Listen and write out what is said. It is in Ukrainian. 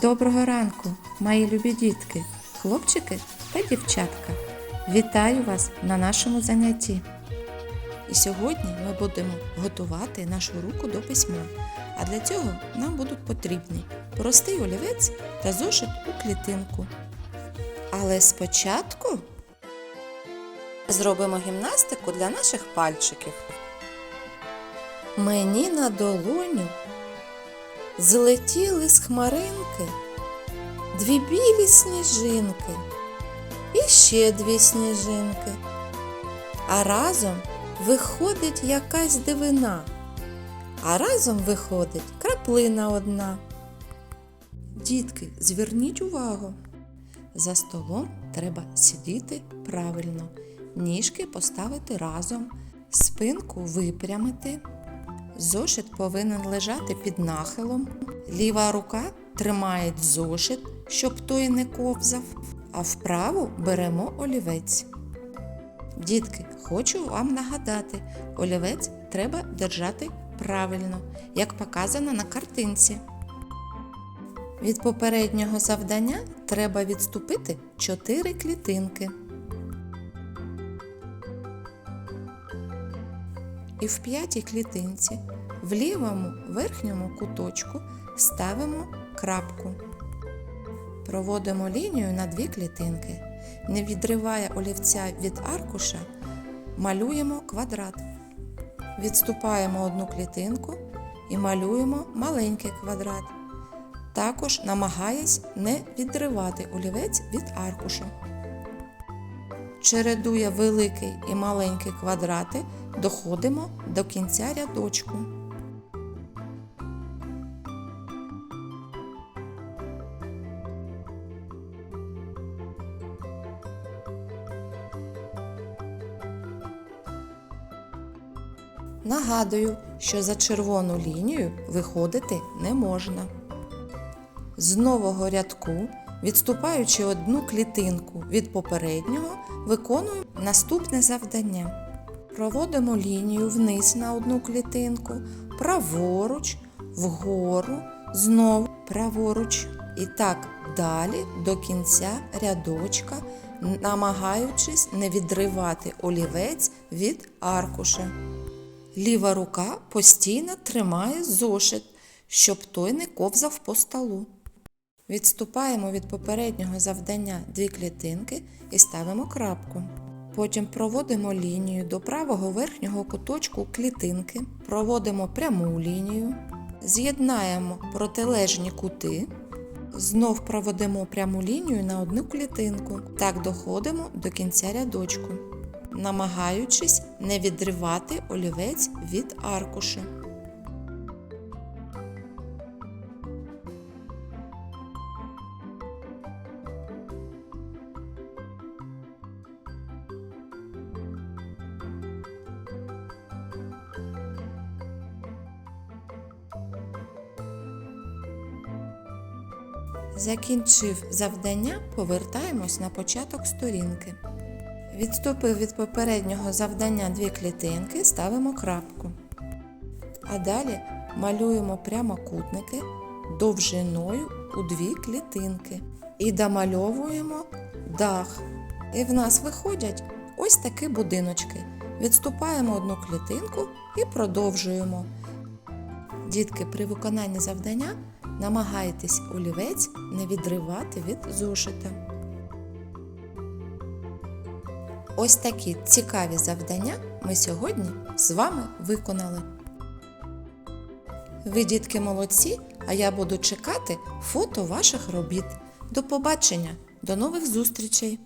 Доброго ранку, мої любі дітки, хлопчики та дівчатка. Вітаю вас на нашому занятті. І сьогодні ми будемо готувати нашу руку до письма. А для цього нам будуть потрібні простий олівець та зошит у клітинку. Але спочатку зробимо гімнастику для наших пальчиків. Мені на долоню злетіли з хмаринки дві білі сніжинки і ще дві сніжинки. А разом виходить якась дивина, а разом виходить краплина одна. Дітки, зверніть увагу. За столом треба сидіти правильно, ніжки поставити разом, спинку випрямити. Зошит повинен лежати під нахилом. Ліва рука тримає зошит, щоб той не ковзав, а вправу беремо олівець. Дітки, хочу вам нагадати, олівець треба держати правильно, як показано на картинці. Від попереднього завдання треба відступити 4 клітинки. І в п'ятій клітинці в лівому верхньому куточку ставимо крапку. Проводимо лінію на дві клітинки. Не відриває олівця від аркуша, малюємо квадрат. Відступаємо одну клітинку і малюємо маленький квадрат. Також намагаясь не відривати олівець від аркуша. Чередує великий і маленький квадрати, доходимо до кінця рядочку. Нагадую, що за червону лінію виходити не можна. З нового рядку, відступаючи одну клітинку від попереднього, виконуємо наступне завдання. Проводимо лінію вниз на одну клітинку, праворуч, вгору, знову праворуч. І так далі до кінця рядочка, намагаючись не відривати олівець від аркуша. Ліва рука постійно тримає зошит, щоб той не ковзав по столу. Відступаємо від попереднього завдання дві клітинки і ставимо крапку. Потім проводимо лінію до правого верхнього куточку клітинки, проводимо пряму лінію, з'єднаємо протилежні кути, знов проводимо пряму лінію на одну клітинку. Так доходимо до кінця рядочку, намагаючись не відривати олівець від аркуша. Закінчив завдання, повертаємось на початок сторінки. Відступив від попереднього завдання дві клітинки, ставимо крапку. А далі малюємо прямокутники довжиною у дві клітинки і домальовуємо дах. І в нас виходять ось такі будиночки. Відступаємо одну клітинку і продовжуємо. Дітки, при виконанні завдання намагайтесь олівець не відривати від зошита. Ось такі цікаві завдання ми сьогодні з вами виконали. Ви, дітки, молодці, а я буду чекати фото ваших робіт. До побачення, до нових зустрічей!